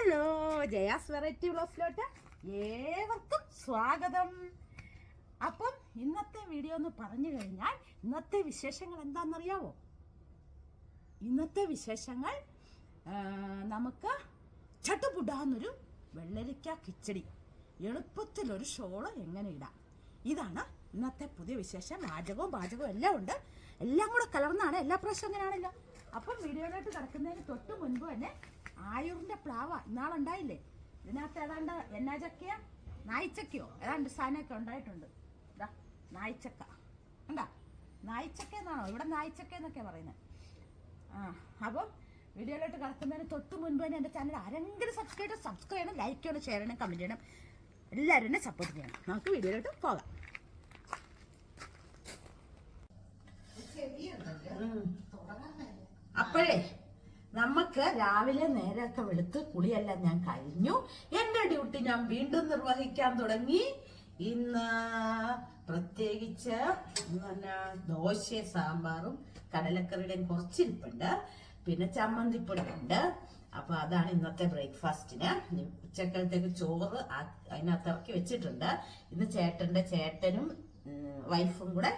Hello Jaya's variety ബ്ലോസിലോട്ട് ഏവർക്കും സ്വാഗതം. അപ്പം ഇന്നത്തെ വീഡിയോ എന്ന് പറഞ്ഞു കഴിഞ്ഞാൽ ഇന്നത്തെ വിശേഷങ്ങൾ എന്താണെന്നറിയാവോ? ഇന്നത്തെ വിശേഷങ്ങൾ നമുക്ക് ചട്ടുപുടാന്നൊരു വെള്ളരിക്ക കിച്ചടി എളുപ്പത്തിലൊരു ഷോൾ എങ്ങനെ ഇടാം? ഇതാണ് ഇന്നത്തെ പുതിയ വിശേഷം. പാചകവും പാചകവും എല്ലാം ഉണ്ട്. എല്ലാം കൂടെ കലർന്നാണ്. എല്ലാ പ്രാവശ്യം അങ്ങനെയാണല്ലോ. അപ്പം വീഡിയോയിലോട്ട് കിടക്കുന്നതിന് തൊട്ട് മുൻപ് തന്നെ ആയൂറിന്റെ പ്ലാവ ഇന്നാളുണ്ടായില്ലേ? ഇതിനകത്ത് ഏതാണ്ട് എന്നാ ചക്കയാ നായിച്ചക്കയോ ഏതാണ്ട് സാധനമൊക്കെ ഉണ്ടായിട്ടുണ്ട്. ഇതാ നായിച്ചക്ക. കണ്ടാ? നായിച്ചക്ക എന്നാണോ? ഇവിടെ നായിച്ചക്ക എന്നൊക്കെ പറയുന്നത് ആ അപ്പം വീഡിയോയിലോട്ട് കടക്കുന്നതിന് തൊട്ട് മുൻപ് തന്നെ എന്റെ ചാനൽ ആരെങ്കിലും സബ്സ്ക്രൈബ് സബ്സ്ക്രൈബ് ചെയ്യണം ലൈക്ക് ചെയ്യണം ഷെയർ ചെയ്യണം കമന്റ് ചെയ്യണം. എല്ലാവരും എന്നെ സപ്പോർട്ട് ചെയ്യണം. നമുക്ക് വീഡിയോയിലോട്ട് പോകാം. അപ്പോഴേ നമുക്ക് രാവിലെ നേരമൊക്കെ വെളുത്ത് കുളിയെല്ലാം ഞാൻ കഴിഞ്ഞു. എന്റെ ഡ്യൂട്ടി ഞാൻ വീണ്ടും നിർവഹിക്കാൻ തുടങ്ങി. ഇന്ന് പ്രത്യേകിച്ച് ദോശ സാമ്പാറും കടലക്കറിയുടെയും കുറച്ചിരിപ്പുണ്ട് പിന്നെ ചമ്മന്തിപ്പൊടിയുണ്ട്. അപ്പൊ അതാണ് ഇന്നത്തെ ബ്രേക്ക്ഫാസ്റ്റിന്. ഉച്ചക്കലത്തേക്ക് ചോറ് അതിനകത്ത് ഇറക്കി വെച്ചിട്ടുണ്ട്. ഇന്ന് ചേട്ടന്റെ ചേട്ടനും വൈഫും കൂടെ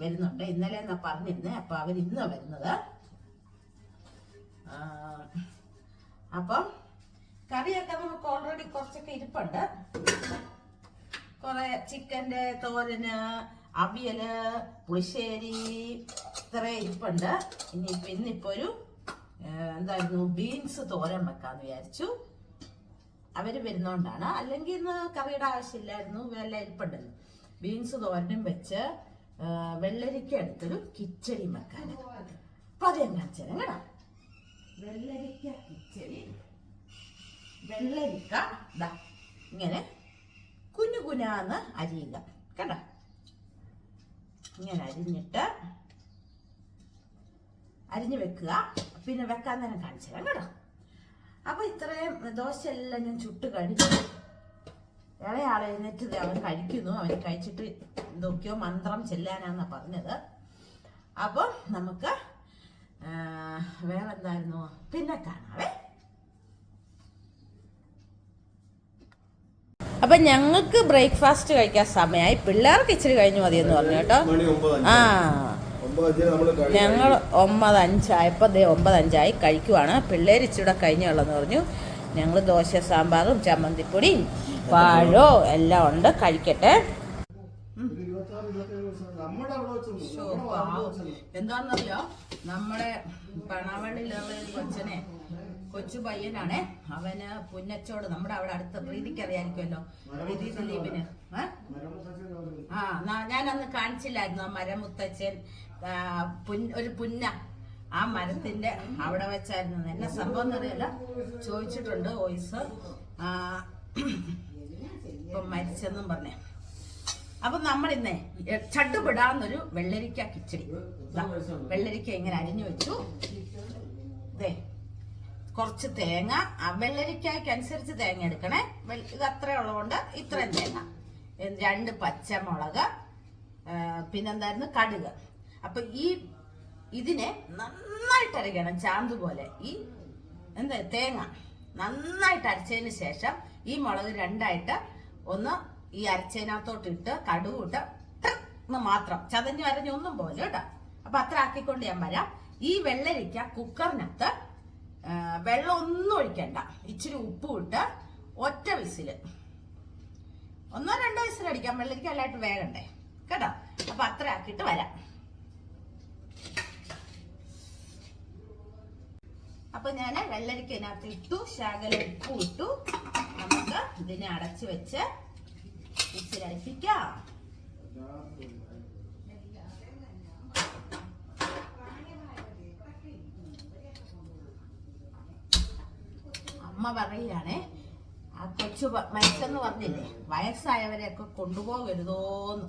വരുന്നുണ്ട്. ഇന്നലെ എന്നാ പറഞ്ഞിരുന്നേ അപ്പൊ അവർ ഇന്നാ വരുന്നത് അപ്പം കറിയൊക്കെ നമുക്ക് ഓൾറെഡി കുറച്ചൊക്കെ ഇരിപ്പുണ്ട്. കുറെ ചിക്കന്റെ തോരന് അവിയൽ പുളിശ്ശേരി ഇത്രേ ഇരിപ്പുണ്ട്. ഇനി ഇന്നിപ്പോ ഒരു എന്തായിരുന്നു ബീൻസ് തോരൻ വെക്കാന്ന് വിചാരിച്ചു. അവർ വരുന്നോണ്ടാണ്. അല്ലെങ്കിൽ ഇന്ന് കറിയുടെ ആവശ്യമില്ലായിരുന്നു വല്ല ഇരിപ്പുണ്ടല്ലോ. ബീൻസ് തോരനും വെച്ച് വെള്ളരിക്ക എടുത്തൊരു കിച്ചടി വെക്കാൻ അപ്പൊ അത് ഞാൻ വെള്ളരിക്ക കിച്ചടി. വെള്ളരിക്ക ദാ ഇങ്ങനെ കുഞ്ഞു കുനാന്ന് അരിയുക. കണ്ട? ഇങ്ങനെ അരിഞ്ഞിട്ട് അരിഞ്ഞു വെക്കുക. പിന്നെ വെക്കാൻ തന്നെ കാണിച്ചു തരാം കേട്ടോ അപ്പൊ ഇത്രയും എല്ലാം ഞാൻ ചുട്ട് കഴിഞ്ഞു. ഇളയാളെ എഴുന്നേറ്റ് അവൻ കഴിക്കുന്നു. അവൻ കഴിച്ചിട്ട് എന്തൊക്കെയോ മന്ത്രം ചെല്ലാനാന്നാ പറഞ്ഞത്. അപ്പൊ നമുക്ക് ആ, വേറെ എന്തായിരുന്നു പിന്നെ കാണാവേ. അപ്പൊ ഞങ്ങൾക്ക് ബ്രേക്ക്ഫാസ്റ്റ് കഴിക്കാൻ സമയമായി പിള്ളേർക്ക് ഇച്ചിരി കഴിഞ്ഞു മതി എന്ന് പറഞ്ഞു കേട്ടോ. ആ. ഞങ്ങൾ ഒമ്പത് അഞ്ചായപ്പോൾ ദേ ഒമ്പത് അഞ്ചായി കഴിക്കുവാണ്. പിള്ളേർ ഇച്ചിരി കഴിഞ്ഞുള്ളതെന്ന് പറഞ്ഞു. ഞങ്ങൾ ദോശ സാമ്പാറും ചമ്മന്തിപ്പൊടിയും പഴവും എല്ലാം ഉണ്ട്. കഴിക്കട്ടെ. എന്താണെന്നറിയോ? നമ്മുടെ പണവള്ളിയിലുള്ള ഒരു കൊച്ചനെ കൊച്ചു പയ്യനാണ്. അവന് പുന്നച്ചോട് നമ്മുടെ അവിടെ അടുത്ത പ്രീതിക്ക് അറിയാമായിരിക്കുമല്ലോ പ്രീതി ദിലീപിന്. ആ ഞാൻ ഞാനന്ന് കാണിച്ചില്ലായിരുന്നു ആ മരമുത്തച്ഛൻ ഒരു പുന്ന. ആ മരത്തിന്റെ അവിടെ വെച്ചായിരുന്നു. എന്നെ സംഭവം എന്നറിയില്ല ചോദിച്ചിട്ടുണ്ട് വോയിസ്. ഇപ്പൊ മരിച്ചെന്നും പറഞ്ഞേ. അപ്പൊ നമ്മൾ ഇന്നേ ചട്ടുപിടാന്നൊരു വെള്ളരിക്ക കിച്ചടി. വെള്ളരിക്ക ഇങ്ങനെ അരിഞ്ഞു വെച്ചു. ദേ കുറച്ച് തേങ്ങ. വെള്ളരിക്കായ്ക്ക് അനുസരിച്ച് തേങ്ങ എടുക്കണേ. ഇത് അത്ര ഉള്ളതുകൊണ്ട് ഇത്രയും തേങ്ങ. രണ്ട് പച്ചമുളക് പിന്നെന്തായിരുന്നു കടുക്. അപ്പൊ ഈ ഇതിനെ നന്നായിട്ട് അരയ്ക്കണം ചാന്ത് പോലെ. ഈ എന്താ തേങ്ങ നന്നായിട്ട് അരച്ചതിന് ശേഷം ഈ മുളക് രണ്ടായിട്ട് ഒന്ന് ഈ അരച്ചതിനകത്തോട്ടിട്ട് കടുവിട്ട് എന്ന് മാത്രം ചതഞ്ഞു അരഞ്ഞു ഒന്നും പോലെ കേട്ടോ. അപ്പൊ അത്ര ആക്കിക്കൊണ്ട് ഞാൻ വരാം. ഈ വെള്ളരിക്ക കുക്കറിനകത്ത് വെള്ളം ഒന്നും ഒഴിക്കണ്ട. ഇച്ചിരി ഉപ്പും ഇട്ട് ഒറ്റ വിസിൽ. ഒന്നോ രണ്ടോ വിസിൽ അടിക്കാം. വെള്ളരിക്ക എല്ലായിട്ട് വേഗണ്ടേ കേട്ടോ? അപ്പൊ അത്ര ആക്കിയിട്ട് വരാം. അപ്പൊ ഞാൻ വെള്ളരിക്ക ഇട്ടു ശകല ഉപ്പും ഇട്ടു. നമുക്ക് ഇതിനെ അടച്ചു വെച്ച് ഇച്ചിരി അരിപ്പിക്കാം അമ്മ പറയുകയാണേ ആ കൊച്ചു മരിച്ചെന്ന് പറഞ്ഞില്ലേ വയസ്സായവരെയൊക്കെ കൊണ്ടുപോകരുതോന്ന്.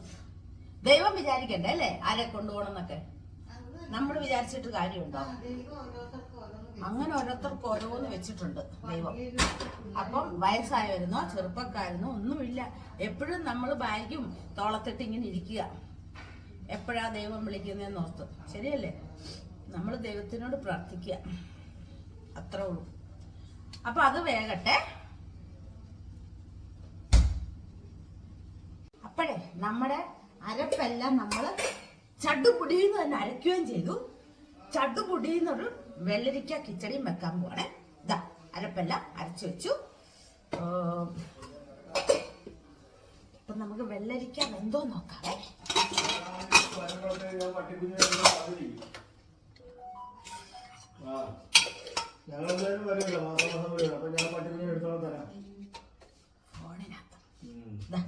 ദൈവം വിചാരിക്കണ്ടേ അല്ലേ? ആരെ കൊണ്ടുപോകണം എന്നൊക്കെ നമ്മൾ വിചാരിച്ചിട്ട് കാര്യമുണ്ടോ? അങ്ങനെ ഓരോരുത്തർക്ക് ഓരോന്ന് വെച്ചിട്ടുണ്ട് ദൈവം. അപ്പം വയസ്സായവരുന്നോ ചെറുപ്പക്കാരനോ ഒന്നുമില്ല. എപ്പോഴും നമ്മൾ ബാഗും തോളത്തിട്ട് ഇങ്ങനെ ഇരിക്കുക. എപ്പോഴാ ദൈവം വിളിക്കുന്നതെന്ന് ഓർത്ത്. ശരിയല്ലേ? നമ്മൾ ദൈവത്തിനോട് പ്രാർത്ഥിക്കുക. അത്രേ ഉള്ളൂ. അപ്പൊ അത് വേകട്ടെ അപ്പോഴേ നമ്മുടെ അരപ്പെല്ലാം നമ്മൾ ചടുപുടിയിൽ നിന്ന് തന്നെ അരയ്ക്കുകയും ചെയ്തു. ചടുപുടിന്നൊരു വെള്ളരിക്ക കിച്ചടിയും വെക്കാൻ പോവാണ്. ഇതാ അരപ്പെല്ലാം അരച്ചു വെച്ചു. ഇപ്പൊ നമുക്ക് വെള്ളരിക്ക വെന്തോ നോക്കാവേ.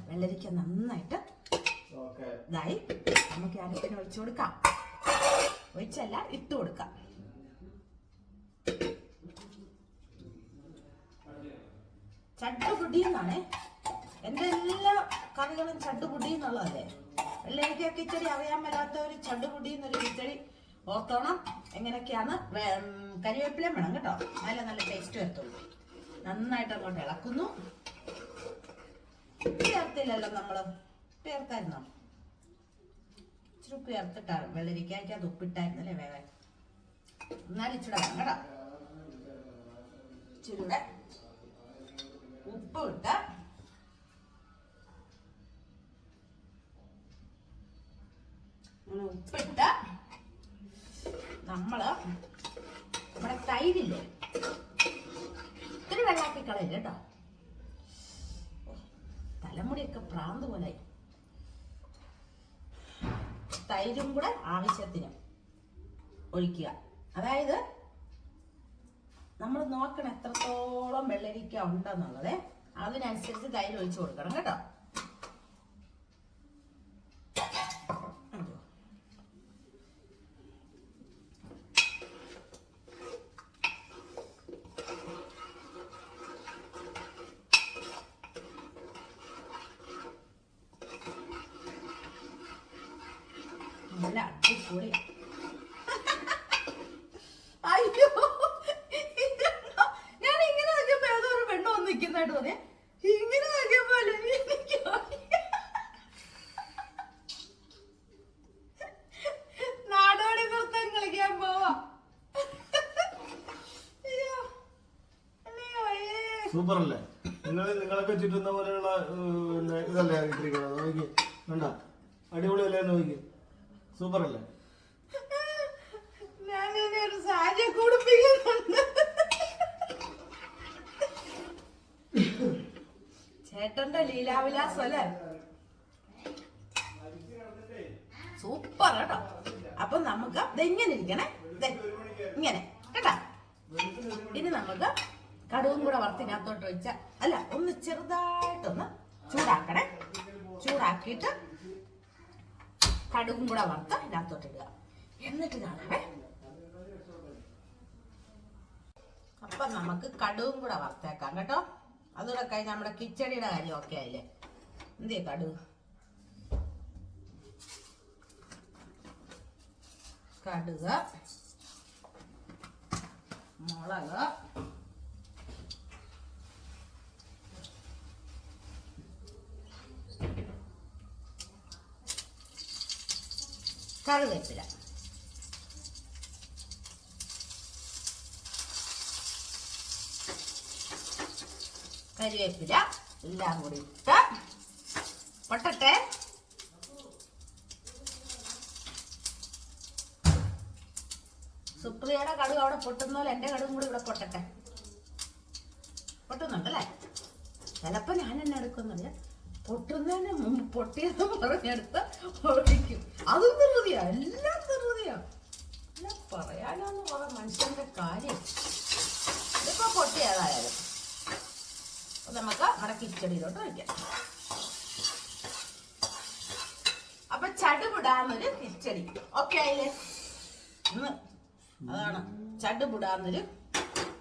വെള്ളരിക്ക നന്നായിട്ട് ഇതായി. നമുക്ക് അരപ്പിന് ഒഴിച്ചു കൊടുക്കാം. ഒഴിച്ചല്ല ഇട്ട് കൊടുക്കാം. ചട്ടുപുടി എന്നാണേ എന്റെ എല്ലാ കറികളും ചട്ടുപുടി എന്നുള്ളതല്ലേ വെള്ളരിക്ക കിച്ചടി അറിയാൻ മേലാത്ത ഒരു ചട്ടുപുടി എന്നൊരു കിച്ചടി ഓർത്തോണം. എങ്ങനെയൊക്കെയാണ് കരിവേപ്പിലേം വേണം കേട്ടോ. നല്ല നല്ല ടേസ്റ്റ് വരത്തുള്ളൂ. നന്നായിട്ട് അങ്ങോട്ട് ഇളക്കുന്നു. ചേർത്തില്ലല്ലോ നമ്മൾ. ചേർത്തായിരുന്നോ? ഇച്ചിരി ഉപ്പ് ചേർത്തിട്ടാണ് വെള്ളരിക്കായ്ക്ക് അത് ഉപ്പിട്ടായിരുന്നു അല്ലേ വേഗം എന്നാലും ഇച്ചിരി കേട്ടോ. ഇച്ചിരി ഉപ്പ് ഇട്ട് ഉപ്പിട്ട് നമ്മൾ നമ്മുടെ തൈരില്ലേ? ഇത്തിരി വെള്ളാക്കി കളയില്ല കേട്ടോ തലമുടിയൊക്കെ പ്രാന്ത് പോലായി. തൈരും കൂടെ ആവശ്യത്തിന് ഒഴിക്കുക. അതായത് നമ്മൾ നോക്കണം എത്രത്തോളം വെള്ളരിക്ക ഉണ്ടെന്നുള്ളത് അതിനനുസരിച്ച് തൈര് ഒഴിച്ചു കൊടുക്കണം കേട്ടോ. സൂപ്പർ അല്ലേ നിങ്ങൾ നിങ്ങളൊക്കെ ചുറ്റുന്ന പോലെയുള്ള പിന്നെ ഇതല്ലേ ഇട്ടിരിക്കുന്നത്? നോക്കി വേണ്ട അടിപൊളിയല്ലേ നോക്കി സൂപ്പർ അല്ലേ ചേട്ടന്റെ ലീലാവിലാസം അല്ലേ സൂപ്പർ കേട്ടോ അപ്പൊ നമുക്ക് ഇതെങ്ങനെ ഇരിക്കണേ. ഇങ്ങനെ. കേട്ടാ? ഇനി നമുക്ക് കടുവും കൂടെ വറുത്തിനകത്തോട്ട് വെച്ച അല്ല ഒന്ന് ചെറുതായിട്ടൊന്ന് ചൂടാക്കണേ. ചൂടാക്കിയിട്ട് കടുകും കൂടെ വറുത്ത് ഇതിനകത്തോട്ട് ഇടുക. എന്നിട്ട് കാണാവേ. അപ്പൊ നമുക്ക് കടുവും കൂടെ വറുത്തേക്കാം കേട്ടോ. അതുകൂടെ കഴിഞ്ഞ് നമ്മുടെ കിച്ചടിയുടെ കാര്യം ഒക്കെ ആയില്ലേ? എന്തേ കടുവ് കടുക് മുളക് കറിവേപ്പില. കരിവേപ്പില എല്ലാം കൂടി ഇട്ട് പൊട്ടട്ടെ. സുപ്രിയയുടെ കടുക് അവിടെ പൊട്ടുന്ന പോലെ എന്റെ കടുകും കൂടി ഇവിടെ പൊട്ടട്ടെ. പൊട്ടുന്നുണ്ടല്ലേ? ചിലപ്പോ ഞാൻ എന്നെ എടുക്കുന്നില്ല. പൊട്ടുന്നതിന് മുമ്പ് പൊട്ടിയത് പറഞ്ഞെടുത്ത് ഒഴിക്കും അതും ധൃതിയാ എല്ലാം നിർവൃതിയാ അല്ല പറയാനാന്ന് പറ മനുഷ്യന്റെ കാര്യം. ഇതിപ്പോ പൊട്ടിയതായാലും അപ്പൊ നമുക്ക് നമ്മുടെ കിച്ചടിയിലോട്ട് വയ്ക്കാം അപ്പൊ ചടുപിടാന്നൊരു കിച്ചടി ഓക്കെ ആയില്ലേ ഇന്ന് അതാണ് ചടുപിടാന്നൊരു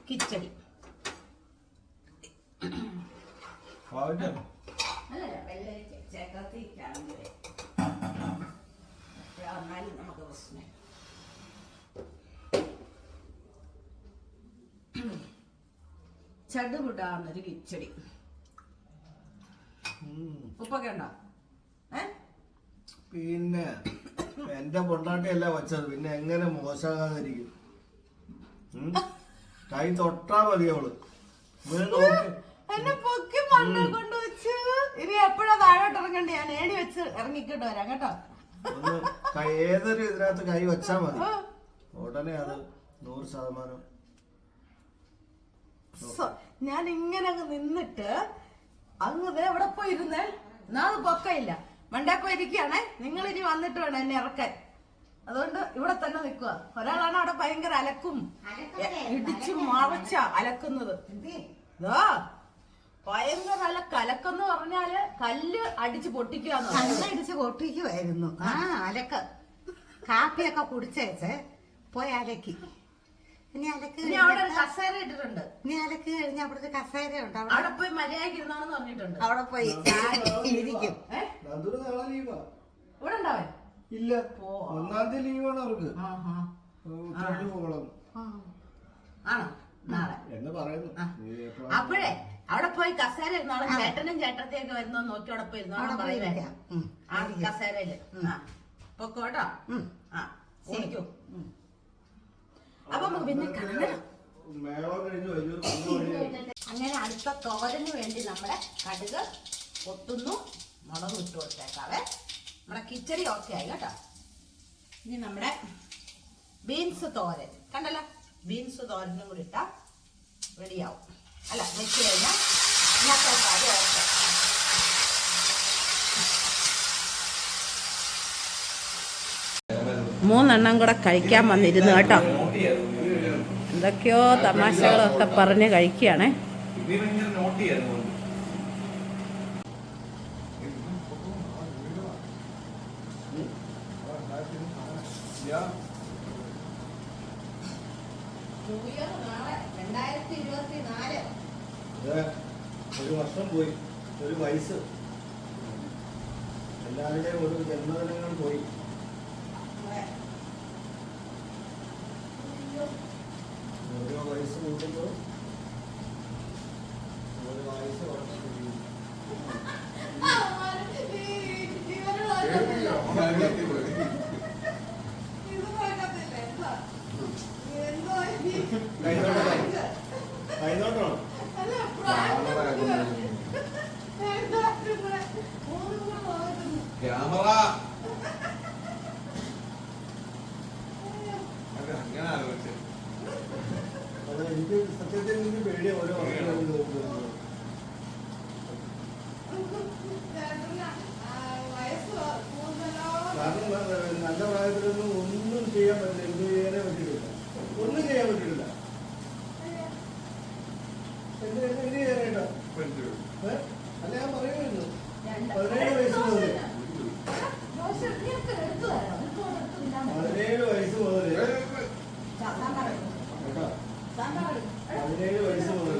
കിച്ചടി. അല്ലേ വെള്ളരിക്ക ചേക്കത്തിരിക്കാണെങ്കിൽ എന്നാലും നമുക്ക് പ്രശ്നം ചടുപിടാന്നൊരു കിച്ചടി. ഉപ്പൊക്കെ ഉണ്ടോ? പിന്നെ എന്റെ പൊണ്ടാട്ടിയല്ല വച്ചത്. പിന്നെ എങ്ങനെ മോശമാകാതിരിക്കും? കൈ തൊട്ടാ മതി അവൾ. പൊക്കി മണ്ണ് കൊണ്ട് വെച്ച്. ഇനി എപ്പോഴാ താഴോട്ട് ഇറങ്ങണ്ടേ? ഞാൻ ഏടി വെച്ച് ഇറങ്ങിക്കൊണ്ട് വരാം കേട്ടോ. ഒന്ന് ഏതൊരു ഇതിനകത്ത് കൈ വെച്ചാ മതി. ഉടനെ അത് നൂറ് ശതമാനം ഞാൻ ഇങ്ങനെ അങ്ങ് നിന്നിട്ട് അങ്ങ് എവിടെ പോയി ഇരുന്നേ എന്നാ അത് പൊക്കയില്ല. മണ്ടാക്കോ പോയി ഇരിക്കുകയാണേ നിങ്ങൾ ഇനി വന്നിട്ട് വേണം എന്നെ ഇറക്കാൻ. അതുകൊണ്ട് ഇവിടെ തന്നെ നിൽക്കുക. ഒരാളാണ് അവിടെ ഭയങ്കര അലക്കും. ഇടിച്ചു മറച്ച അലക്കുന്നത്. ദാ, ഭയങ്കര അലക്ക് അലക്കെന്ന് പറഞ്ഞാൽ കല്ല് അടിച്ച് പൊട്ടിക്കുക അടിച്ച് പൊട്ടിക്കുമായിരുന്നു ആ അലക്ക്. കാപ്പിയൊക്കെ കുടിച്ചേച്ച് പോയി അലക്കി. ഇനി അലക്ക് ഇനി അവിടെ ഒരു കസേര ഇട്ടിട്ടുണ്ട്. ഇനി അലക്ക് കഴിഞ്ഞ അവിടെ ഒരു കസേര ഉണ്ട് അവിടെ അവിടെ പോയി മര്യാദയ്ക്ക് ഇരുന്നോന്ന് പറഞ്ഞിട്ടുണ്ട്. അവിടെ പോയി ഇരിക്കും നന്ദൂര് നാളെ ലീവാ ഇവിടെ ഉണ്ടാവേ ഇല്ല. ഒന്നാം തീയതി ലീവാണ് അവർക്ക്. ആഹാ. ഉത്തരവ് പോകണം. ആണോ? നാളെ. എന്ന് പറയുന്നു. നീ എപ്പഴാ? അപ്പോഴേ അവിടെ പോയി കസേര ഇരുന്നോളാം ചേട്ടനും ചേട്ടത്തിയൊക്കെ വരുന്നോ നോക്കി അവിടെ പോയി ഇരുന്നോളാം. ഉം. ആ കസേരയിൽ. പൊക്കോട്ടോ. ആ അപ്പൊ നമുക്ക് പിന്നെ കാണാം. അങ്ങനെ അടുത്ത തോരന് വേണ്ടി നമ്മുടെ കടുക് പൊട്ടുന്നു മുളക് ഇട്ട് കൊടുത്തേക്കാവേ. നമ്മുടെ കിച്ചടി ഓക്കെ ആയി കേട്ടോ. ഇനി നമ്മുടെ ബീൻസ് തോരൻ. കണ്ടല്ലോ? ബീൻസ് തോരനും കൂടി ഇട്ടാ റെഡിയാവും അല്ല വെച്ച് കഴിഞ്ഞാൽ ഇന്നത്തെ കാര്യം ഓക്കെ മൂന്നെണ്ണം കൂടെ കഴിക്കാൻ വന്നിരുന്നു കേട്ടോ. എന്തൊക്കെയോ തമാശകളൊക്കെ പറഞ്ഞ് കഴിക്കുകയാണേ. ഒരു വർഷം പോയി. ഒരു വയസ്സ്. എല്ലാവരുടെയും ഒരു ജന്മദിനങ്ങൾ പോയി. ഓരോ വയസ്സ് കൂടുമ്പോൾ ഒരു വയസ്സ് കുറഞ്ഞു കൈനോട്ടമാണ് ക്യാമറ അത് അങ്ങനെ ആലോചിച്ച് അത് എനിക്ക് സത്യത്തിൽ എനിക്ക് പേടിയ ഓരോ വർഷം നോക്കുന്നത് കാരണം ഏഹ്, നല്ല പ്രായത്തിലൊന്നും ഒന്നും ചെയ്യാൻ പറ്റില്ല എന്ത് ചെയ്യാനേ പറ്റിയിട്ടില്ല ഒന്നും ചെയ്യാൻ പറ്റിയിട്ടില്ല എന്ത് എന്ത് എന്ത് ചെയ്യാനായിട്ടാ ഏഹ്? അല്ല ഞാൻ പറയുമായിരുന്നു പതിനേഴ് വയസ്സ് മുതൽ പതിനേഴ് വയസ്സ് മുതൽ കേട്ടോ പതിനേഴ് വയസ്സ് മുതൽ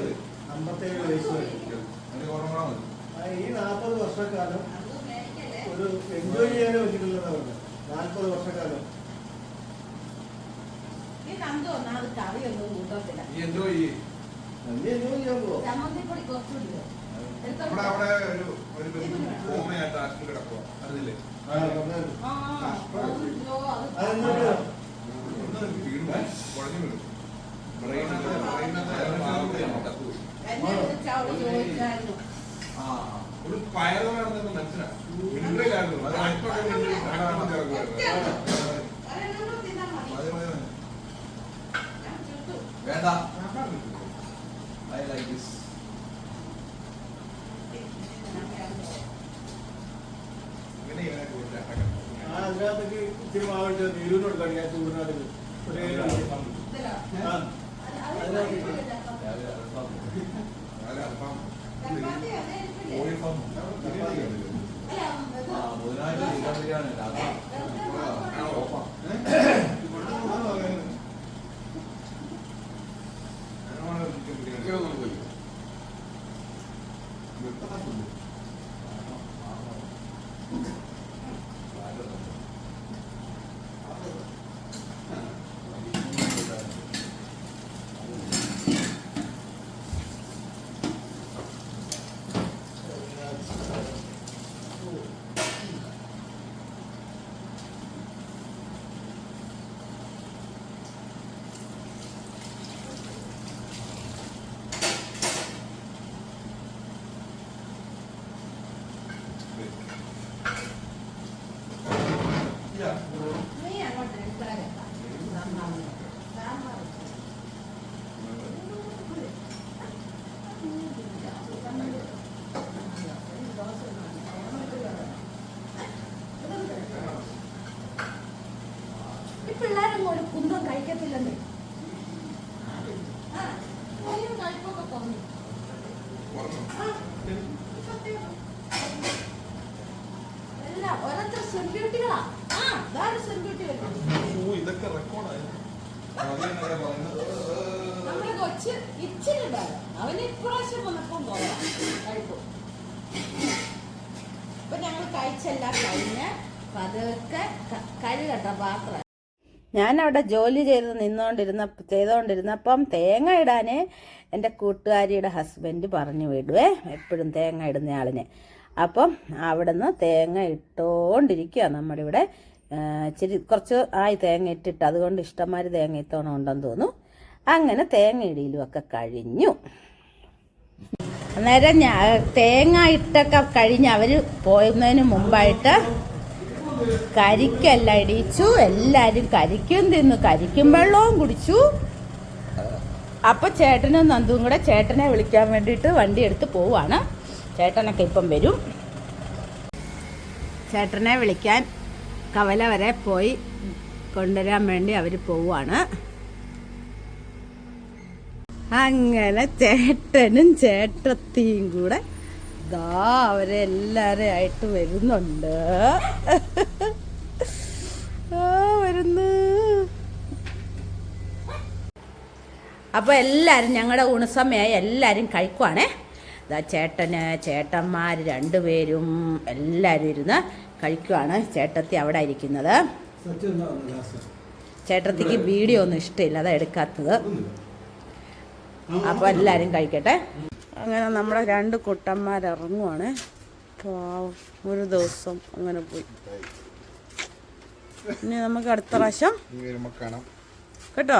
അമ്പത്തേഴ് വയസ്സ് വരെ ആ, ഈ നാൽപ്പത് വർഷക്കാലം ഒരു എൻജോയ് ചെയ്യാനേ പറ്റിയിട്ടില്ലെന്നാ പറഞ്ഞത് നാൽപ്പത് വർഷക്കാലം ഈ നന്ദു കറിയൊന്നും കൂട്ടത്തില്ല ചെയ്യാൻ പോവാ ചമ്മന്തിപ്പൊടി. എടുത്തോ. നമ്മുടെ അവിടെ ഒരു ഒരു ഓമയായിട്ട് ആശുപത്രി കിടക്കുക അറിയില്ലേ ആ, പറഞ്ഞായിരുന്നു. ആ, അയ്യോ, അത് അതെന്താ ഒന്ന് വീഴുമ്പോ കുഴഞ്ഞു വീഴും ബ്രെയിൻ എന്നെ വിളിച്ച് അവൾ ചോദിച്ചായിരുന്നു. ആ ഒരു പയറ് വേണമെന്ന് മനസ്സിലാവും മിണ്ടറിലായിരുന്നു അത് അല്പം മിണ്ടറിൽ കാണാൻ ഇറങ്ങുമായിരുന്നു ഒരെണ്ണം തിന്നാ മതി. മതി മതി മതി ഞാൻ ചുട്ടു. വേണ്ട. ഐ ലൈക്ക് ദിസ് അതിനകത്തേക്ക് ഇത്തിരി മാവിട്ട് നീരൂനോട് കളിയാ ചൂടിനാട് ഒരേ കഴിഞ്ഞ് പതുക്കെ കഴുകട്ട പാത്രം. ഞാൻ അവിടെ ജോലി ചെയ്ത് നിന്നുകൊണ്ടിരുന്ന ചെയ്തുകൊണ്ടിരുന്നപ്പം തേങ്ങ ഇടാന് എന്റെ കൂട്ടുകാരിയുടെ ഹസ്ബൻഡ് പറഞ്ഞു വിടുവേ എപ്പോഴും തേങ്ങ ഇടുന്ന ആളിനെ. അപ്പം അവിടുന്ന് തേങ്ങ ഇട്ടുകൊണ്ടിരിക്കുക നമ്മുടെ ഇവിടെ ഇച്ചിരി കുറച്ച് ആയി തേങ്ങ ഇട്ടിട്ട് അതുകൊണ്ട് ഇഷ്ടംമാതിരി തേങ്ങ ഇത്തോണം ഉണ്ടെന്ന് തോന്നുന്നു. അങ്ങനെ തേങ്ങ ഇടിയിലും ഒക്കെ കഴിഞ്ഞു. അന്നേരം തേങ്ങ ഇട്ടൊക്കെ കഴിഞ്ഞ് അവർ പോയുന്നതിന് മുമ്പായിട്ട് കരിക്കെല്ലാം ഇടിച്ചു എല്ലാവരും കരിക്കും തിന്നു. കരിക്കും വെള്ളവും കുടിച്ചു. അപ്പൊ ചേട്ടനും നന്ദുവും കൂടെ ചേട്ടനെ വിളിക്കാൻ വേണ്ടിയിട്ട് വണ്ടി എടുത്ത് പോവാണ്. ചേട്ടനൊക്കെ ഇപ്പം വരും. ചേട്ടനെ വിളിക്കാൻ കവല വരെ പോയി കൊണ്ടുവരാൻ വേണ്ടി അവർ പോവാണ്. അങ്ങനെ ചേട്ടനും ചേട്ടത്തിയും കൂടെ ദാ അവരെല്ലാരും ആയിട്ട് വരുന്നുണ്ട്. ആ വരുന്നു. അപ്പൊ എല്ലാരും ഞങ്ങളുടെ ഊണുസമയമായി എല്ലാരും കഴിക്കുവാണേ. ഇതാ ചേട്ടന് ചേട്ടന്മാർ രണ്ടുപേരും എല്ലാരും ഇരുന്ന് കഴിക്കുവാണ് ചേട്ടത്തി അവിടെ ഇരിക്കുന്നത്. ചേട്ടത്തിക്ക് വീഡിയോ ഒന്നും ഇഷ്ടമില്ല അതാ എടുക്കാത്തത്. അപ്പോൾ എല്ലാവരും കഴിക്കട്ടെ. അങ്ങനെ നമ്മുടെ രണ്ട് പാവം ഒരു ദിവസം അങ്ങനെ പോയി. ഇനി നമുക്ക് അടുത്ത പ്രാവശ്യം കേട്ടോ?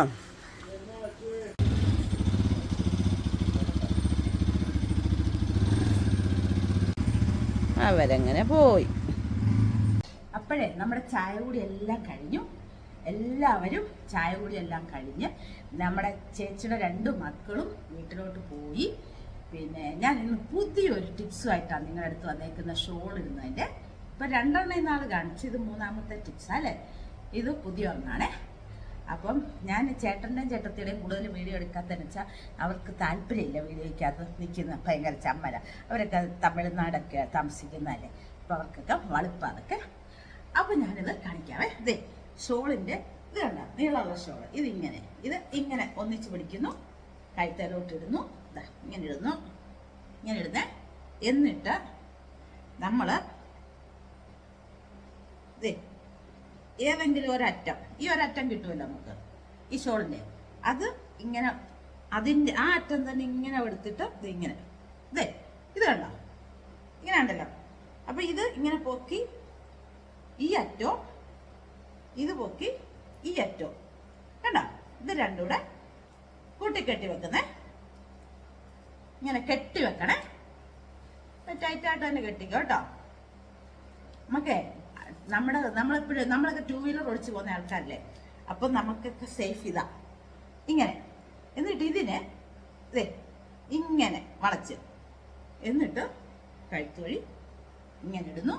അവരങ്ങനെ പോയി. അപ്പോഴേ നമ്മുടെ ചായ കൂടി എല്ലാം കഴിഞ്ഞു. എല്ലാവരും ചായ കൂടി എല്ലാം കഴിഞ്ഞ് നമ്മുടെ ചേച്ചിയുടെ രണ്ട് മക്കളും വീട്ടിലോട്ട് പോയി. പിന്നെ ഞാൻ ഇന്ന് പുതിയൊരു ടിപ്സുമായിട്ടാണ് നിങ്ങളുടെ അടുത്ത് വന്നേക്കുന്ന ഷോൾ ഇടുന്നതിന്റെ. ഇപ്പം രണ്ടെണ്ണം ഇന്നാൾ കാണിച്ചു ഇത് മൂന്നാമത്തെ ടിപ്സാ അല്ലേ? ഇത് പുതിയ ഒന്നാണേ. അപ്പം ഞാൻ ചേട്ടന്റെയും ചേട്ടത്തിയുടെയും കൂടുതൽ വീഡിയോ എടുക്കാത്തതെന്ന് വെച്ചാൽ അവർക്ക് താല്പര്യമില്ല വീഡിയോയ്ക്കകത്ത് നിൽക്കുന്ന ഭയങ്കര ചമ്മല. അവരൊക്കെ തമിഴ്നാടൊക്കെ താമസിക്കുന്നതല്ലേ? അപ്പം അവർക്കൊക്കെ വളുപ്പം അതൊക്കെ. അപ്പം ഞാനിത് കാണിക്കാവേ. ഇതേ ഷോളിന്റെ ഇത് കണ്ട നീളമുള്ള ഷോൾ. ഇങ്ങനെ ഇത് ഇങ്ങനെ ഒന്നിച്ച് പിടിക്കുന്നു. കഴുത്തലോട്ട് ഇടുന്നു ഇതാ ഇങ്ങനെ ഇടുന്നു. ഇങ്ങനെ ഇടുന്നേ. എന്നിട്ട് നമ്മൾ ഇതേ ഏതെങ്കിലും ഒരറ്റം. ഈ ഒരറ്റം കിട്ടുമല്ലോ നമുക്ക്? ഈ ഷോളിന്റെ അത് ഇങ്ങനെ അതിന്റെ ആ അറ്റം തന്നെ ഇങ്ങനെ എടുത്തിട്ട് ഇത് ഇങ്ങനെ. ഇതേ ഇത് കണ്ടോ? ഇങ്ങനെ ഉണ്ടല്ലോ. അപ്പൊ ഇത് ഇങ്ങനെ പൊക്കി ഈ അറ്റോ ഇത് പൊക്കി ഈ അറ്റവും. കണ്ടോ? ഇത് രണ്ടും കൂടെ കൂട്ടിക്കെട്ടി വെക്കുന്നേ. ഇങ്ങനെ കെട്ടി വെക്കണേ. ടൈറ്റായിട്ട് തന്നെ കെട്ടിക്കോ കേട്ടോ. നമുക്കേ നമ്മുടെ നമ്മളെപ്പോഴും നമ്മളൊക്കെ ടൂ വീലർ ഓടിച്ചു പോകുന്ന ആൾക്കാരല്ലേ? അപ്പം നമുക്കൊക്കെ സേഫ് ഇതാ. ഇങ്ങനെ. എന്നിട്ട് ഇതിനെ ഇതേ ഇങ്ങനെ വളച്ച്. എന്നിട്ട് കഴുത്തുവഴി ഇങ്ങനെ ഇടുന്നു.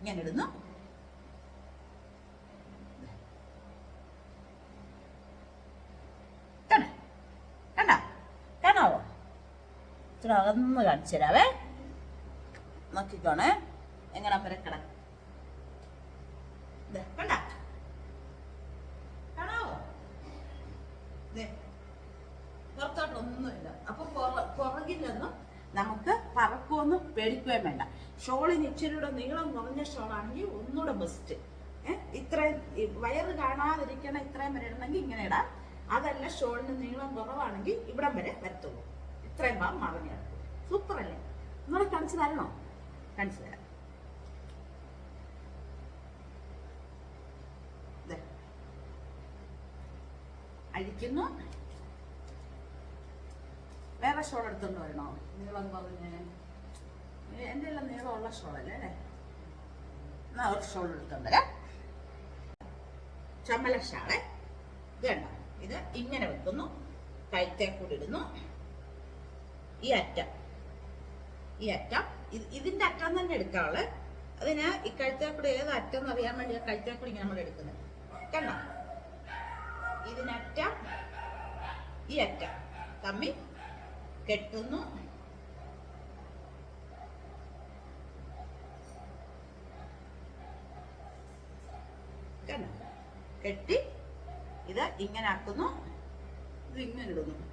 ഇങ്ങനെ ഇടുന്നു കണ്ട കണ്ട കാണാവോ ഇച്ചിരി അകന്ന് കാണിച്ചു തരാവേ നോക്കിക്കോണേ. എങ്ങനെ പരക്കട കണ്ട? നമുക്ക് പറക്കുമെന്ന് പേടിക്കുകയും വേണ്ട. ഷോളിന് ഇച്ചിരിയുടെ നീളം കുറഞ്ഞ ഷോളാണെങ്കിൽ ഒന്നുകൂടെ ബെസ്റ്റ് ഇത്രയും വയറ് കാണാതിരിക്കണ ഇത്രയും വരെ ഇടണമെങ്കിൽ ഇങ്ങനെ ഇടാം. അതല്ല ഷോളിന് നീളം കുറവാണെങ്കിൽ ഇവിടം വരെ വരത്തുള്ളൂ. ഇത്രയും ഭാഗം മറിഞ്ഞു സൂപ്പർ അല്ലേ നിങ്ങളെ കാണിച്ചു തരണോ കാണിച്ചു തരാം. അഴിക്കുന്നു. വേറെ ഷോൾ എടുത്തുകൊണ്ട് വരണോ? നീളം പറഞ്ഞ് എന്റെ എല്ലാം നീളമുള്ള ഷോളല്ലേ അല്ലേ? എന്നാ ഒരു ഷോൾ എടുത്തോണ്ട് വരാം. ചമ്മല ഷാളെ. ഇത് കണ്ടോ? ഇത് ഇങ്ങനെ വെക്കുന്നു. കഴുത്തേ കൂടി ഇടുന്നു. ഈ അറ്റം. ഈ അറ്റം. ഇതിന്റെ അറ്റം തന്നെ എടുക്കാവുള്ളത് അതിന് ഈ കഴുത്തേ ഏത് അറ്റം എന്ന് അറിയാൻ വേണ്ടി ആ കഴുത്തേ ഇങ്ങനെ നമ്മൾ എടുക്കുന്നത്. കണ്ടോ? ഇതിനറ്റം ഈ അറ്റം. തമ്മിൽ കെട്ടുന്നു? കെട്ടി ഇത് ഇങ്ങനെ ആക്കുന്നു. ഇത് ഇങ്ങനെ ഇടുന്നു.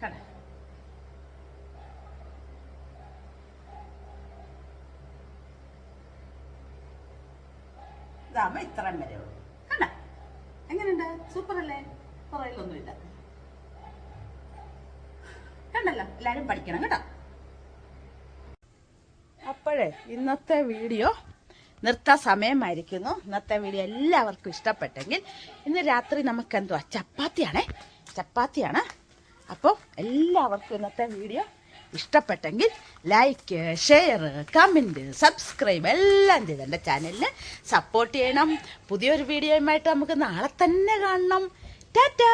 കണ്ടോ? ഇതാകുമ്പോ ഇത്രയും വരെ ഉള്ളൂ. കണ്ട എങ്ങനെയുണ്ട്? സൂപ്പർ അല്ലേ? പുറയിലൊന്നുമില്ല കണ്ടല്ലോ? എല്ലാരും പഠിക്കണം കേട്ടോ. അപ്പോഴേ ഇന്നത്തെ വീഡിയോ നിർത്താൻ സമയമായിരിക്കുന്നു. ഇന്നത്തെ വീഡിയോ എല്ലാവർക്കും ഇഷ്ടപ്പെട്ടെങ്കിൽ ഇന്ന് രാത്രി നമുക്ക് എന്തുവാ ചപ്പാത്തിയാണേ. ചപ്പാത്തിയാണ്. അപ്പോൾ എല്ലാവർക്കും ഇന്നത്തെ വീഡിയോ ഇഷ്ടപ്പെട്ടെങ്കിൽ ലൈക്ക് ഷെയർ കമന്റ് സബ്സ്ക്രൈബ് എല്ലാം ചെയ്ത് എന്റെ ചാനലിന് സപ്പോർട്ട് ചെയ്യണം. പുതിയൊരു വീഡിയോയുമായിട്ട് നമുക്ക് നാളെ തന്നെ കാണണം. ടാറ്റാ!